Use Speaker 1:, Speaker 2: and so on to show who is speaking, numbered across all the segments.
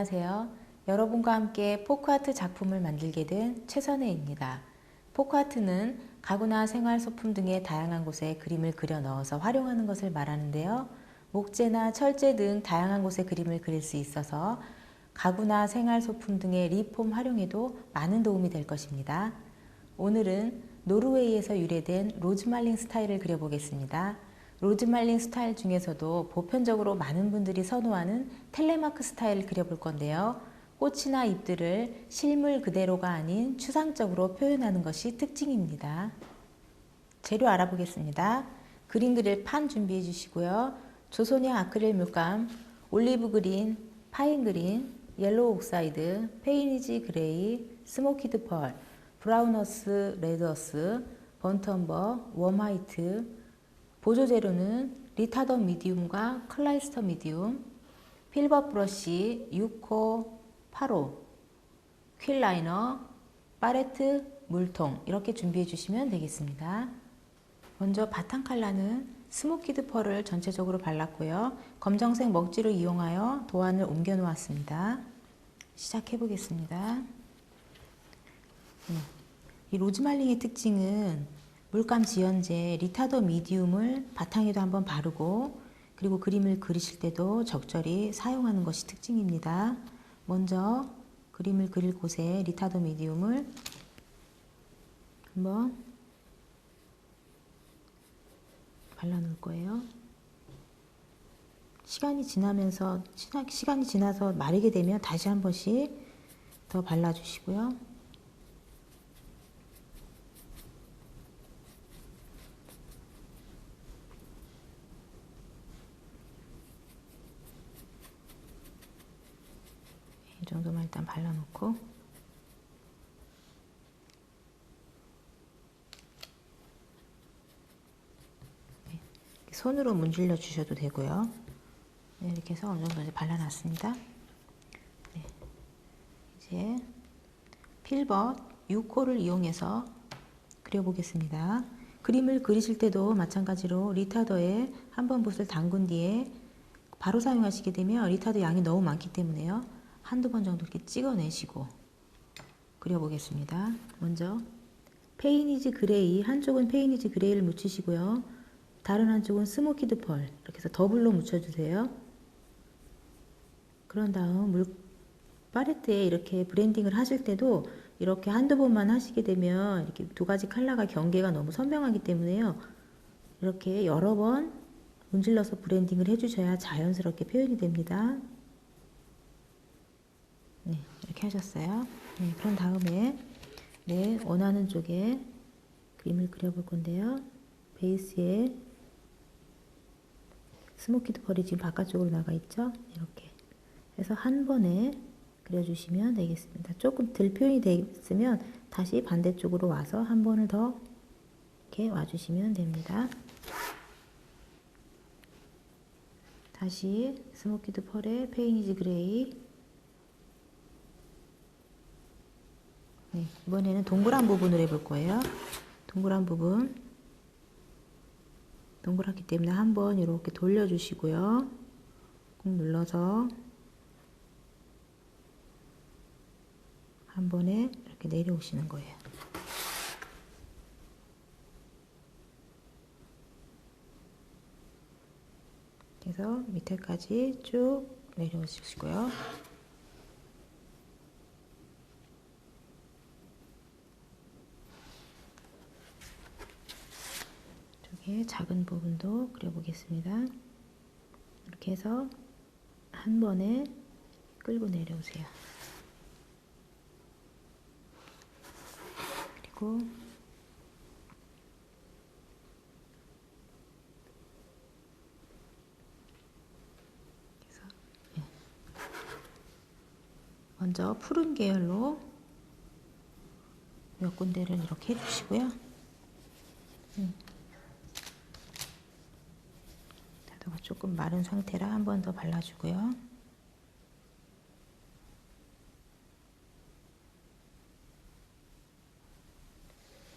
Speaker 1: 안녕하세요. 여러분과 함께 포크아트 작품을 만들게 된 최선혜입니다. 포크아트는 가구나 생활 소품 등의 다양한 곳에 그림을 그려 넣어서 활용하는 것을 말하는데요. 목재나 철제 등 다양한 곳에 그림을 그릴 수 있어서 가구나 생활 소품 등의 리폼 활용에도 많은 도움이 될 것입니다. 오늘은 노르웨이에서 유래된 로즈말링 스타일을 그려보겠습니다. 로즈말린 스타일 중에서도 보편적으로 많은 분들이 선호하는 텔레마크 스타일을 그려볼 건데요. 꽃이나 잎들을 실물 그대로가 아닌 추상적으로 표현하는 것이 특징입니다. 재료 알아보겠습니다. 그림 그릴 판 준비해 주시고요. 조소냐 아크릴 물감, 올리브 그린, 파인 그린, 옐로우 옥사이드, 페이니지 그레이, 스모키드 펄, 브라우너스 레드어스, 번텀버, 웜 화이트, 보조 재료는 리타더 미디움과 클라이스터 미디움, 필버 브러쉬 6호 8호, 퀼 라이너, 파레트, 물통 이렇게 준비해 주시면 되겠습니다. 먼저 바탕 컬러는 스모키드 펄을 전체적으로 발랐고요. 검정색 먹지를 이용하여 도안을 옮겨 놓았습니다. 시작해 보겠습니다. 이 로즈말링의 특징은 물감 지연제 리타더 미디움을 바탕에도 한번 바르고 그리고 그림을 그리실 때도 적절히 사용하는 것이 특징입니다. 먼저 그림을 그릴 곳에 리타더 미디움을 한번 발라놓을 거예요. 시간이 지나면서 시간이 지나서 마르게 되면 다시 한 번씩 더 발라주시고요. 이 정도만 일단 발라놓고 네, 손으로 문질러 주셔도 되고요. 네, 이렇게 해서 어느 정도 이제 발라놨습니다. 네, 이제 필벗 6호를 이용해서 그려보겠습니다. 그림을 그리실 때도 마찬가지로 리타더에 한 번 붓을 담근 뒤에 바로 사용하시게 되면 리타더 양이 너무 많기 때문에요. 한두 번 정도 이렇게 찍어내시고 그려보겠습니다. 먼저 페이니지 그레이 한쪽은 페이니지 그레이를 묻히시고요. 다른 한쪽은 스모키드 펄 이렇게 해서 더블로 묻혀주세요. 그런 다음 물 파레트에 이렇게 브랜딩을 하실 때도 이렇게 한두 번만 하시게 되면 이렇게 두 가지 컬러가 경계가 너무 선명하기 때문에요. 이렇게 여러 번 문질러서 브랜딩을 해주셔야 자연스럽게 표현이 됩니다. 네, 이렇게 하셨어요. 네, 그런 다음에 네, 원하는 쪽에 그림을 그려볼 건데요. 베이스에 스모키드 펄이 지금 바깥쪽으로 나가 있죠? 이렇게 해서 한 번에 그려주시면 되겠습니다. 조금 덜 표현이 되어 있으면 다시 반대쪽으로 와서 한 번을 더 이렇게 와주시면 됩니다. 다시 스모키드 펄에 페이니지 그레이 네, 이번에는 동그란 부분을 해볼 거예요. 동그란 부분 동그랗기 때문에 한번 이렇게 돌려주시고요. 꾹 눌러서 한 번에 이렇게 내려오시는 거예요. 그래서 밑에까지 쭉 내려오시고요. 쪽에 작은 부분도 그려보겠습니다. 이렇게 해서 한 번에 끌고 내려오세요. 그리고 예. 먼저 푸른 계열로 몇 군데를 이렇게 해주시고요. 음. 다도가 조금 마른 상태라 한 번 더 발라주고요.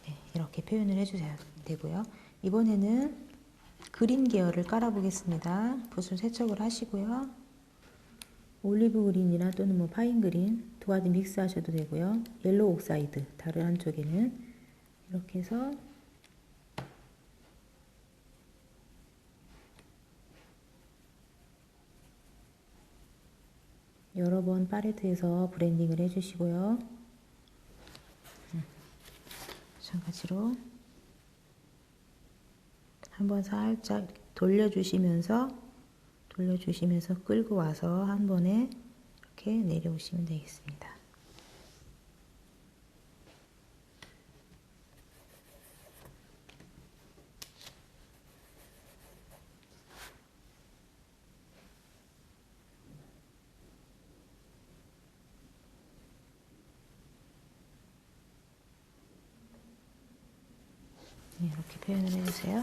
Speaker 1: 네, 이렇게 표현을 해주셔야 되고요. 이번에는 그린 계열을 깔아보겠습니다. 붓을 세척을 하시고요. 올리브 그린이나 또는 뭐 파인 그린 두 가지 믹스 하셔도 되고요. 옐로우 옥사이드 다른 한쪽에는 이렇게 해서 여러 번 팔레트에서 브랜딩을 해주시고요. 음, 마찬가지로 한번 살짝 돌려주시면서 돌려주시면서 끌고 와서 한 번에 이렇게 내려오시면 되겠습니다. 네, 이렇게 표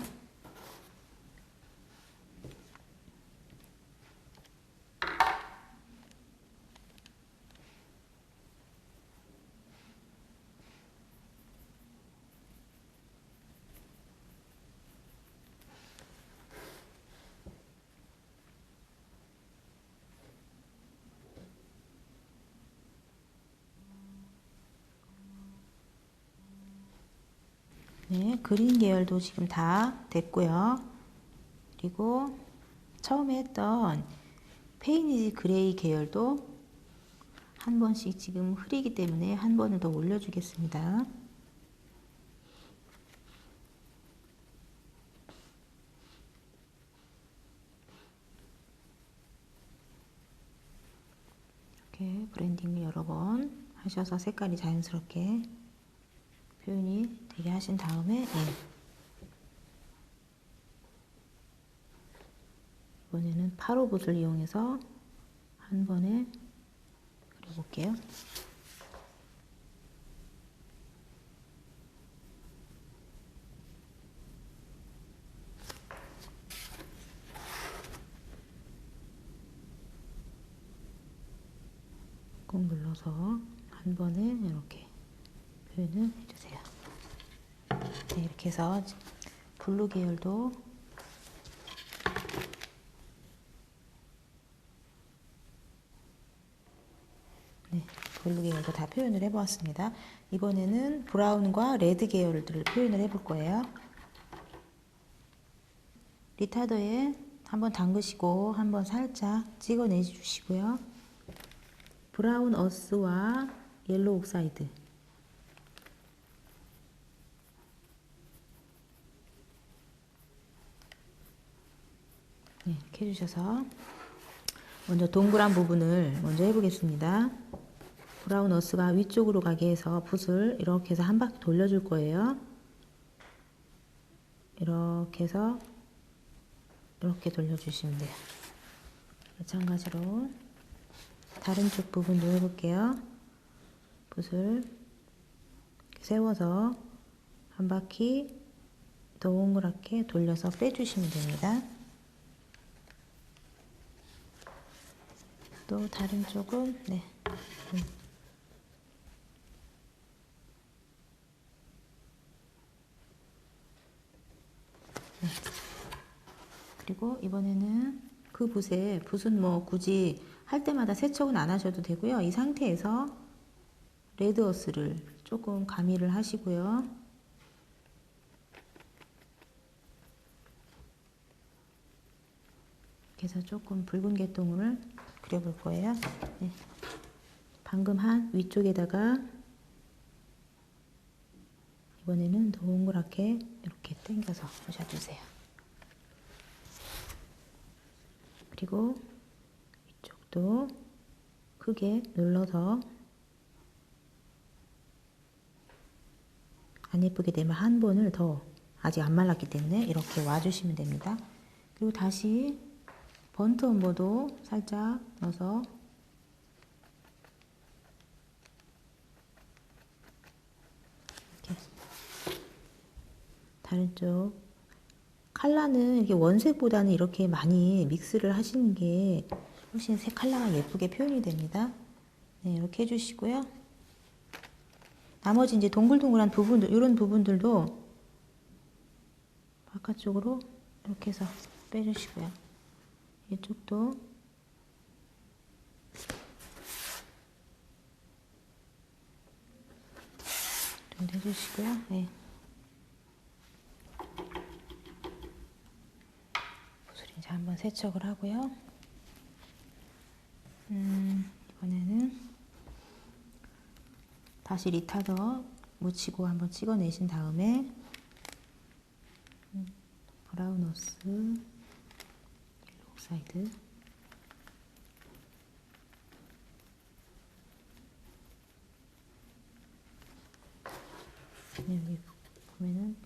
Speaker 1: 네, 그린 계열도 지금 다 됐고요. 그리고 처음에 했던 페이니지 그레이 계열도 한 번씩 지금 흐리기 때문에 한 번을 더 올려주겠습니다. 이렇게 브랜딩을 여러 번 하셔서 색깔이 자연스럽게 표현이 되게 하신 다음에 예. 이번에는 8호 붓을 이용해서 한 번에 그려볼게요. 꾹 눌러서 한 번에 이렇게 표현을 해주세요. 네, 이렇게 해서 블루 계열도 네, 블루 계열도 다 표현을 해보았습니다. 이번에는 브라운과 레드 계열들을 표현을 해볼 거예요. 리타더에 한번 담그시고 한번 살짝 찍어내 주시고요. 브라운 어스와 옐로우 옥사이드 네, 이렇게 해주셔서 먼저 동그란 부분을 먼저 해보겠습니다. 브라운 어스가 위쪽으로 가게 해서 붓을 이렇게 해서 한 바퀴 돌려줄 거예요. 이렇게 해서 이렇게 돌려주시면 돼요. 마찬가지로 다른 쪽 부분도 해볼게요. 붓을 세워서 한 바퀴 동그랗게 돌려서 빼주시면 됩니다. 또 다른 쪽은 네. 음. 네. 그리고 이번에는 그 붓에 붓은 뭐 굳이 할 때마다 세척은 안 하셔도 되고요. 이 상태에서 레드어스를 조금 가미를 하시고요. 그래서 조금 붉은 개똥을 그려볼 거예요. 네. 방금 한 위쪽에다가 이번에는 동그랗게 이렇게 당겨서 오셔주세요. 그리고 이쪽도 크게 눌러서 안 예쁘게 되면 한 번을 더 아직 안 말랐기 때문에 이렇게 와주시면 됩니다. 그리고 다시 번트 원보도 살짝 넣어서 이렇게 다른 쪽 칼라는 이렇게 원색보다는 이렇게 많이 믹스를 하시는 게 훨씬 색 칼라가 예쁘게 표현이 됩니다. 네, 이렇게 해주시고요. 나머지 이제 동글동글한 부분들, 이런 부분들도 바깥쪽으로 이렇게 해서 빼주시고요. 이쪽도 좀 내주시고요. 네. 구슬 이제 한번 세척을 하고요. 음, 이번에는 다시 리타더 묻히고 한번 찍어내신 다음에 음, 브라우너스 사이드 여기 보면은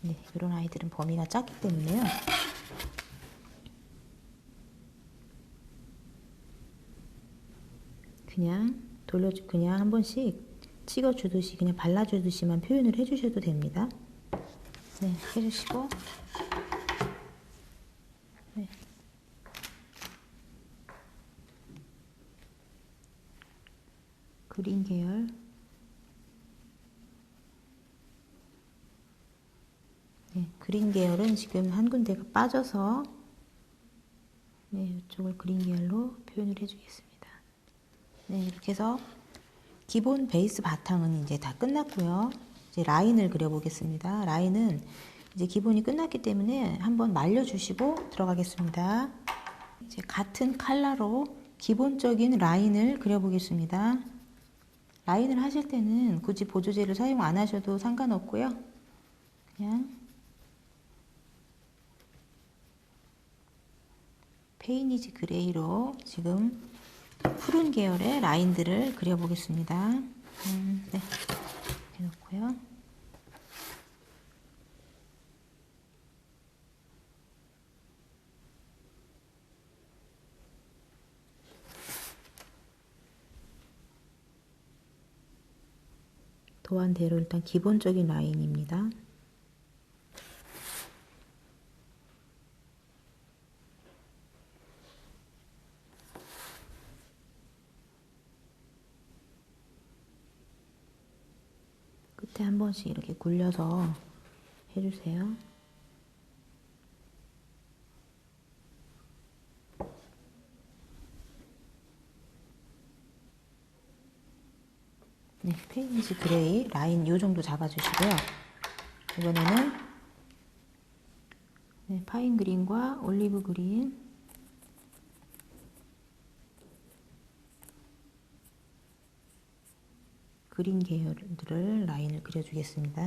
Speaker 1: 네, 이런 아이들은 범위가 작기 때문에요. 그냥 돌려주 그냥 한 번씩 찍어 주듯이 그냥 발라 주듯이만 표현을 해 주셔도 됩니다. 네, 해 주시고 네. 그린 계열 네, 그린 계열은 지금 한 군데가 빠져서 네, 이쪽을 그린 계열로 표현을 해주겠습니다. 네, 이렇게 해서 기본 베이스 바탕은 이제 다 끝났고요. 이제 라인을 그려보겠습니다. 라인은 이제 기본이 끝났기 때문에 한번 말려주시고 들어가겠습니다. 이제 같은 컬러로 기본적인 라인을 그려보겠습니다. 라인을 하실 때는 굳이 보조제를 사용 안 하셔도 상관없고요. 그냥 페이니지 그레이로 지금 푸른 계열의 라인들을 그려보겠습니다. 음, 네. 이렇게 놓고요. 도안대로 일단 기본적인 라인입니다. 끝에 한 번씩 이렇게 굴려서 해주세요. 네, 페인지 그레이 라인 요 정도 잡아주시고요. 이번에는 네, 파인 그린과 올리브 그린 그린 계열들을 라인을 그려주겠습니다.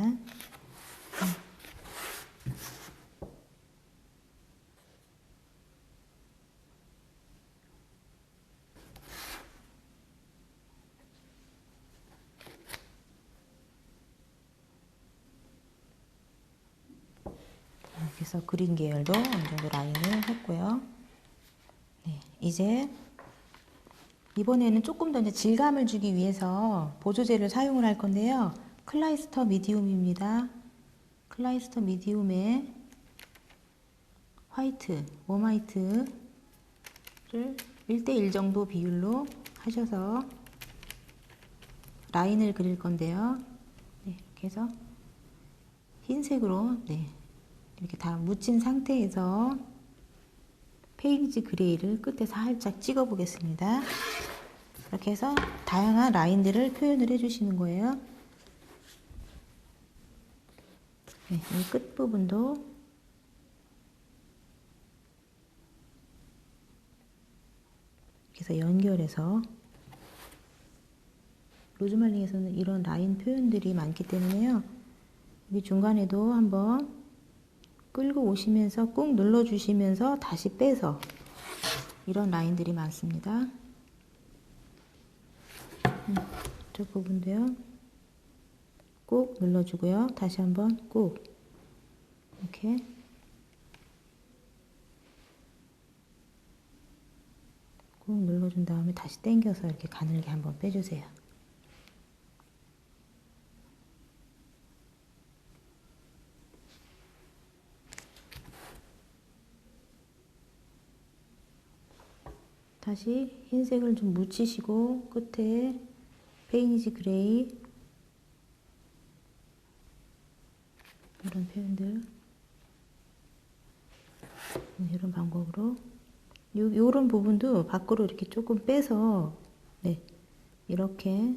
Speaker 1: 해서 그린 계열도 어느 정도 라인을 했고요. 네, 이제 이번에는 조금 더 이제 질감을 주기 위해서 보조제를 사용을 할 건데요. 클라이스터 미디움입니다. 클라이스터 미디움에 화이트, 웜 화이트를 1대1 정도 비율로 하셔서 라인을 그릴 건데요. 네, 이렇게 해서 흰색으로 네, 이렇게 다 묻힌 상태에서 페이지 그레이를 끝에 살짝 찍어 보겠습니다. 이렇게 해서 다양한 라인들을 표현을 해주시는 거예요. 네, 이 끝부분도 해서 연결해서 로즈말링에서는 이런 라인 표현들이 많기 때문에요. 여기 중간에도 한번 끌고 오시면서 꾹 눌러주시면서 다시 빼서 이런 라인들이 많습니다. 음, 저 부분도요. 꾹 눌러주고요. 다시 한번 꾹 이렇게 꾹 눌러준 다음에 다시 당겨서 이렇게 가늘게 한번 빼주세요. 다시 흰색을 좀 묻히시고 끝에 페이니지 그레이 이런 표현들. 네, 이런 방법으로. 요, 요런 부분도 밖으로 이렇게 조금 빼서 네 이렇게.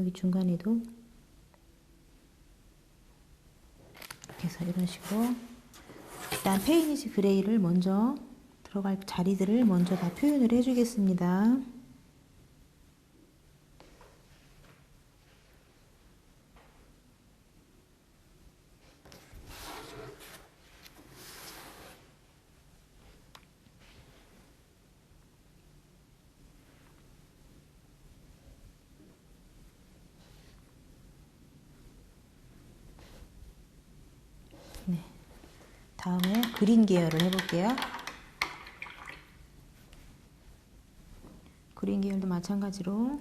Speaker 1: 여기 중간에도. 이렇게 해서 이런 식으로 일단 페이니지 그레이를 먼저 들어갈 자리들을 먼저 다 표현을 해주겠습니다. 네. 다음에 그린 계열을 해볼게요. 그린 계열도 마찬가지로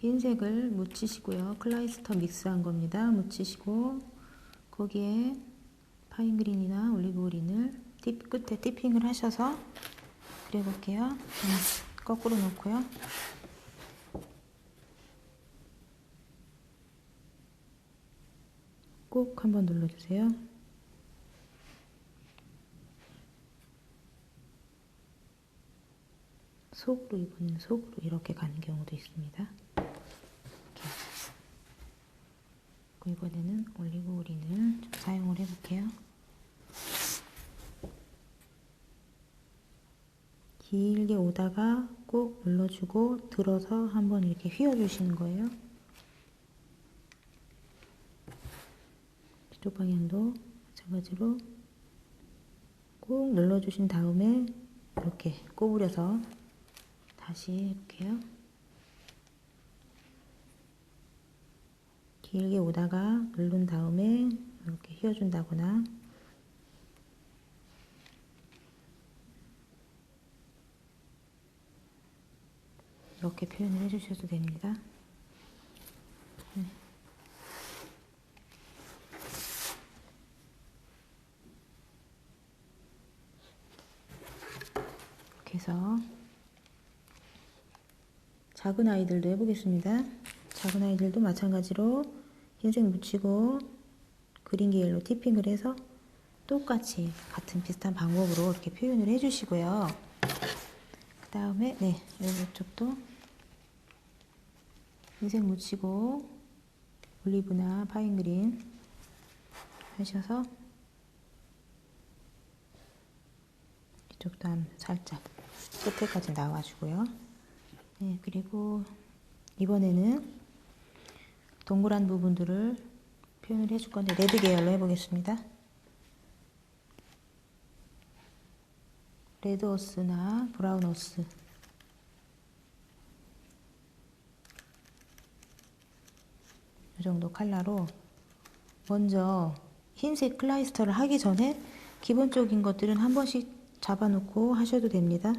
Speaker 1: 흰색을 묻히시고요. 클라이스터 믹스한 겁니다. 묻히시고 거기에 파인 그린이나 올리브 그린을 팁 끝에 티핑을 하셔서 그려볼게요. 음, 거꾸로 놓고요. 꼭 한번 눌러주세요. 속으로 이번에는 속으로 이렇게 가는 경우도 있습니다. 이렇게. 이번에는 올리브 오린을 좀 사용을 해볼게요. 길게 오다가 꼭 눌러주고 들어서 한번 이렇게 휘어주시는 거예요. 이쪽 방향도 마찬가지로 꾹 눌러주신 다음에 이렇게 꼬부려서 다시 해볼게요. 길게 오다가 누른 다음에 이렇게 휘어준다거나 이렇게 표현을 해주셔도 됩니다. 네. 이렇게 해서 작은 아이들도 해보겠습니다. 작은 아이들도 마찬가지로 흰색 묻히고 그린 계열로 티핑을 해서 똑같이 같은 비슷한 방법으로 이렇게 표현을 해주시고요. 그 다음에 네 이쪽도 흰색 묻히고 올리브나 파인 그린 하셔서 이쪽도 한 살짝 끝에까지 나와주고요. 네, 그리고 이번에는 동그란 부분들을 표현을 해줄 건데 레드 계열로 해보겠습니다. 레드 호스나 브라운 호스 이 정도 컬러로 먼저 흰색 클라이스터를 하기 전에 기본적인 것들은 한 번씩 잡아놓고 하셔도 됩니다.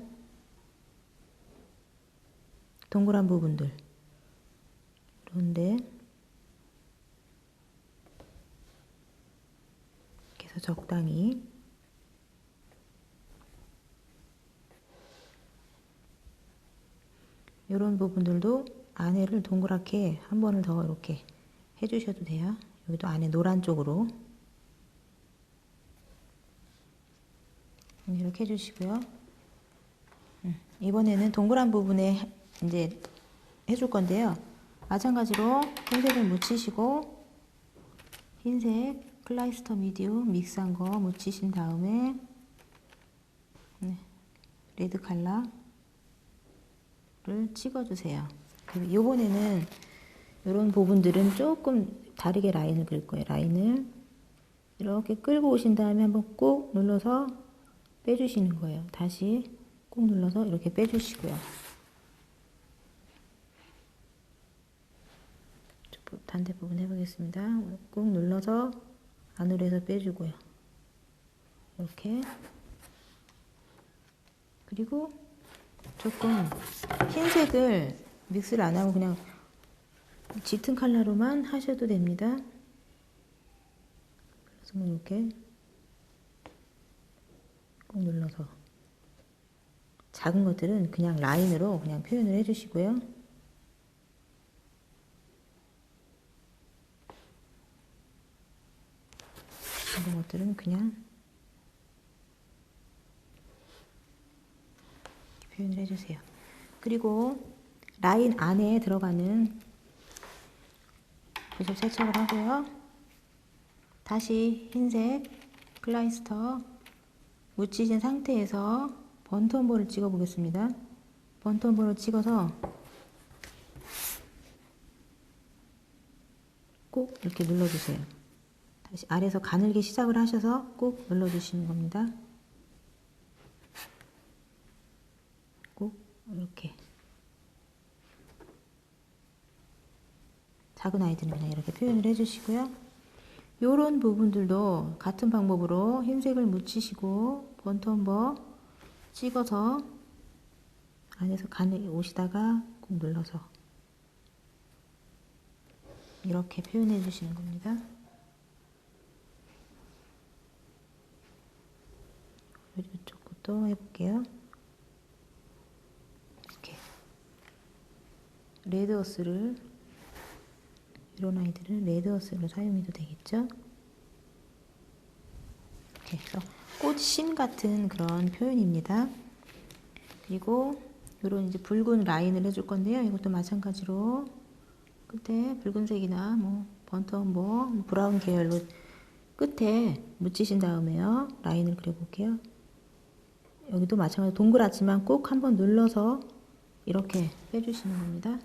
Speaker 1: 동그란 부분들 그런데 이렇게 해서 적당히 이런 부분들도 안에를 동그랗게 한 번을 더 이렇게 해주셔도 돼요. 여기도 안에 노란 쪽으로 이렇게 해주시고요. 음, 이번에는 동그란 부분에 이제 해줄 건데요. 마찬가지로 흰색을 묻히시고 흰색 클라이스터 미디움 믹스한 거 묻히신 다음에 네, 레드 컬러를 찍어주세요. 요번에는 이런 부분들은 조금 다르게 라인을 그릴 거예요. 라인을 이렇게 끌고 오신 다음에 한번 꾹 눌러서 빼주시는 거예요. 다시 꾹 눌러서 이렇게 빼주시고요. 반대 부분 해보겠습니다. 꾹 눌러서 안으로 해서 빼주고요. 이렇게 그리고 조금 흰색을 믹스를 안 하고 그냥 짙은 컬러로만 하셔도 됩니다. 그래서 뭐 이렇게 꾹 눌러서 작은 것들은 그냥 라인으로 그냥 표현을 해주시고요. 이런 것들은 그냥 표현을 해주세요. 그리고 라인 안에 들어가는 붓을 세척을 하고요. 다시 흰색 클라이스터 묻히신 상태에서 번톤볼을 찍어 보겠습니다. 번톤볼을 찍어서 꼭 이렇게 눌러주세요. 아래에서 가늘게 시작을 하셔서 꼭 눌러주시는 겁니다. 꼭 이렇게 작은 아이들은 그냥 이렇게 표현을 해주시고요. 요런 부분들도 같은 방법으로 흰색을 묻히시고 번텀버 찍어서 안에서 가늘게 오시다가 꼭 눌러서 이렇게 표현해 주시는 겁니다. 것도 해볼게요. 이렇게 레드어스를 이런 아이들은 레드어스를 사용해도 되겠죠? 이렇게 해서 꽃심 같은 그런 표현입니다. 그리고 이런 이제 붉은 라인을 해줄 건데요. 이것도 마찬가지로 끝에 붉은색이나 뭐 번터 뭐 브라운 계열로 끝에 묻히신 다음에요. 라인을 그려볼게요. 여기도 마찬가지로 동그랗지만 꼭 한번 눌러서 이렇게 빼주시는 겁니다.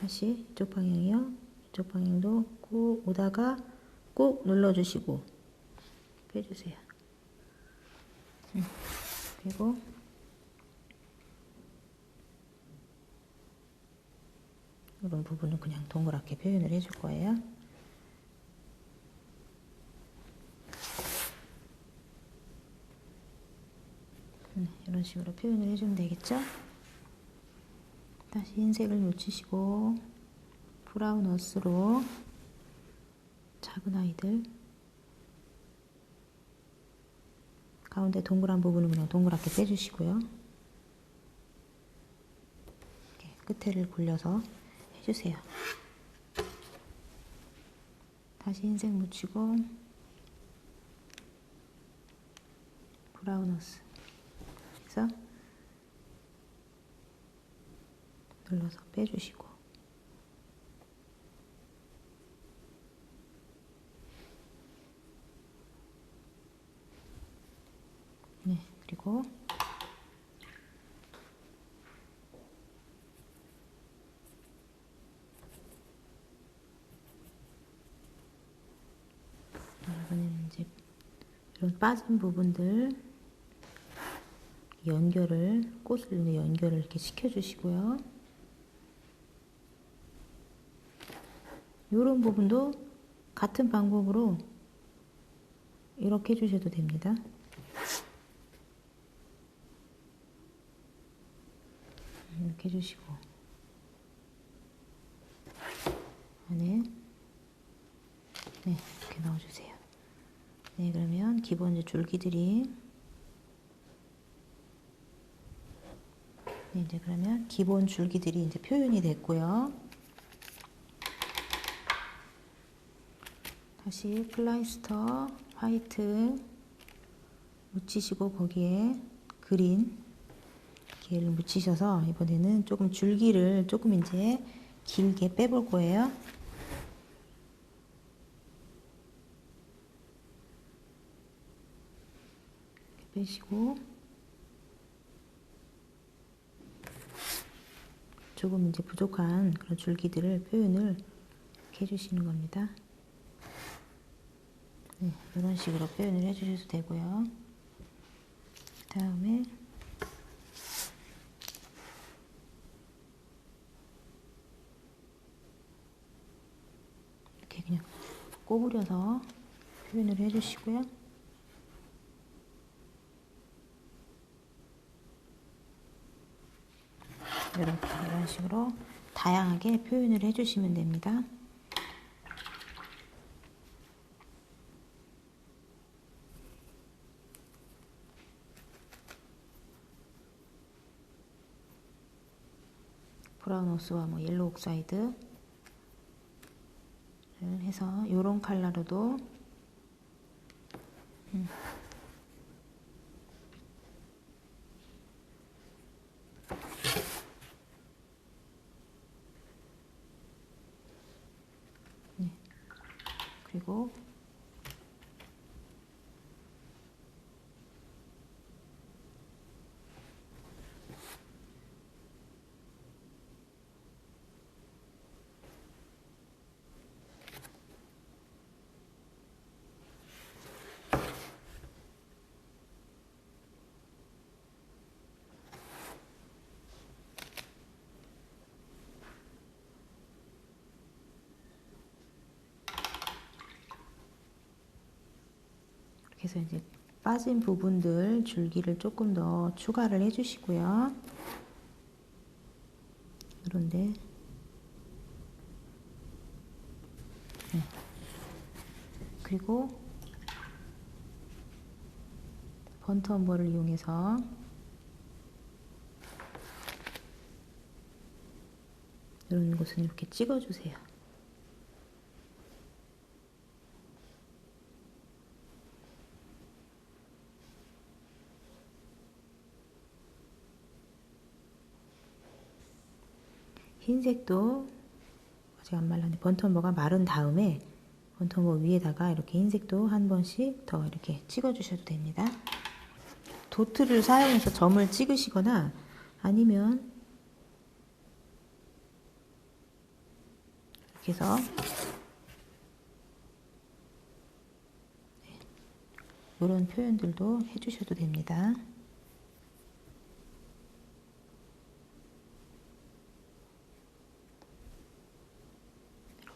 Speaker 1: 다시 이쪽 방향이요. 이쪽 방향도 꼭 오다가 꼭 눌러주시고 빼주세요. 음, 그리고 이런 부분은 그냥 동그랗게 표현을 해줄 거예요. 네, 이런 식으로 표현을 해주면 되겠죠? 다시 흰색을 묻히시고 브라운 어스로 작은 아이들 가운데 동그란 부분은 그냥 동그랗게 빼주시고요. 끝에를 굴려서 해주세요. 다시 흰색 묻히고 브라운 어스 그래서 눌러서 빼주시고. 네 그리고 이번에는 이제 이런 빠진 부분들 연결을 꽃을 연결을 이렇게 시켜주시고요. 이런 부분도 같은 방법으로 이렇게 해주셔도 됩니다. 이렇게 해주시고 안에 네 이렇게 넣어주세요. 네 그러면 기본 줄기들이 네, 이제 그러면 기본 줄기들이 이제 표현이 됐고요. 다시 플라이스터 화이트 묻히시고 거기에 그린 기를 묻히셔서 이번에는 조금 줄기를 조금 이제 길게 빼볼 거예요. 빼시고 조금 이제 부족한 그런 줄기들을 표현을 해주시는 겁니다. 네, 이런 식으로 표현을 해주셔도 되고요. 그 다음에 이렇게 그냥 꼬부려서 표현을 해주시고요. 이렇게 이런 식으로 다양하게 표현을 해주시면 됩니다. 브라운 호스와 뭐 옐로우 옥사이드 해서 이런 컬러로도 음. 그리고 해서 이제 빠진 부분들 줄기를 조금 더 추가를 해주시고요. 그런데 네. 그리고 번트 엄버를 이용해서 이런 곳은 이렇게 찍어주세요. 흰색도 아직 안 말랐는데 번텀버가 마른 다음에 번텀버 위에다가 이렇게 흰색도 한 번씩 더 이렇게 찍어 주셔도 됩니다. 도트를 사용해서 점을 찍으시거나 아니면 이렇게 해서 이런 표현들도 해주셔도 됩니다.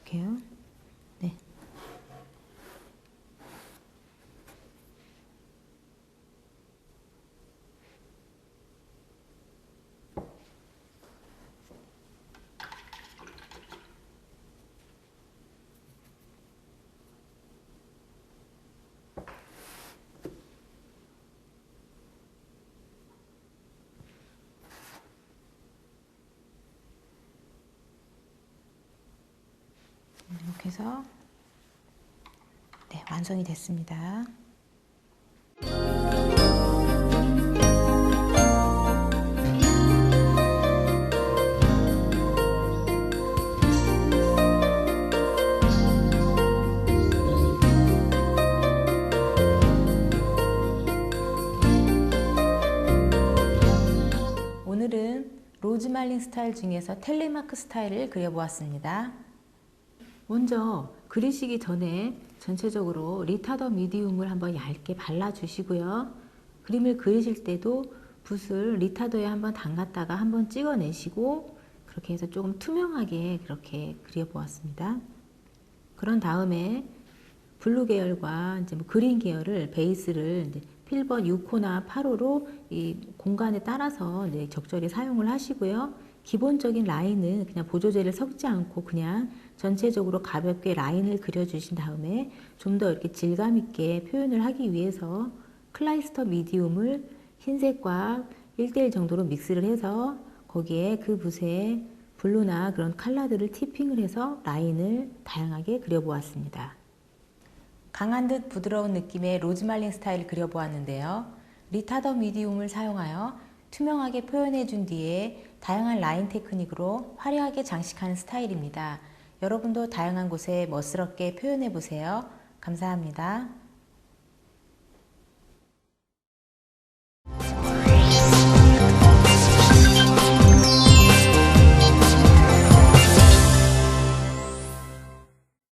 Speaker 1: 이렇게요. 네. 이렇게 해서 네, 완성이 됐습니다. 오늘은 로즈말린 스타일 중에서 텔레마크 스타일을 그려보았습니다. 먼저 그리시기 전에 전체적으로 리타더 미디움을 한번 얇게 발라주시고요. 그림을 그리실 때도 붓을 리타더에 한번 담갔다가 한번 찍어내시고 그렇게 해서 조금 투명하게 그렇게 그려보았습니다. 그런 다음에 블루 계열과 이제 뭐 그린 계열을 베이스를 이제 필버 6호나 8호로 이 공간에 따라서 적절히 사용을 하시고요. 기본적인 라인은 그냥 보조제를 섞지 않고 그냥 전체적으로 가볍게 라인을 그려주신 다음에 좀 더 이렇게 질감 있게 표현을 하기 위해서 클라이스터 미디움을 흰색과 1대1 정도로 믹스를 해서 거기에 그 붓에 블루나 그런 컬러들을 티핑을 해서 라인을 다양하게 그려보았습니다. 강한 듯 부드러운 느낌의 로즈말린 스타일을 그려보았는데요. 리타더 미디움을 사용하여 투명하게 표현해 준 뒤에 다양한 라인 테크닉으로 화려하게 장식하는 스타일입니다. 여러분도 다양한 곳에 멋스럽게 표현해 보세요. 감사합니다.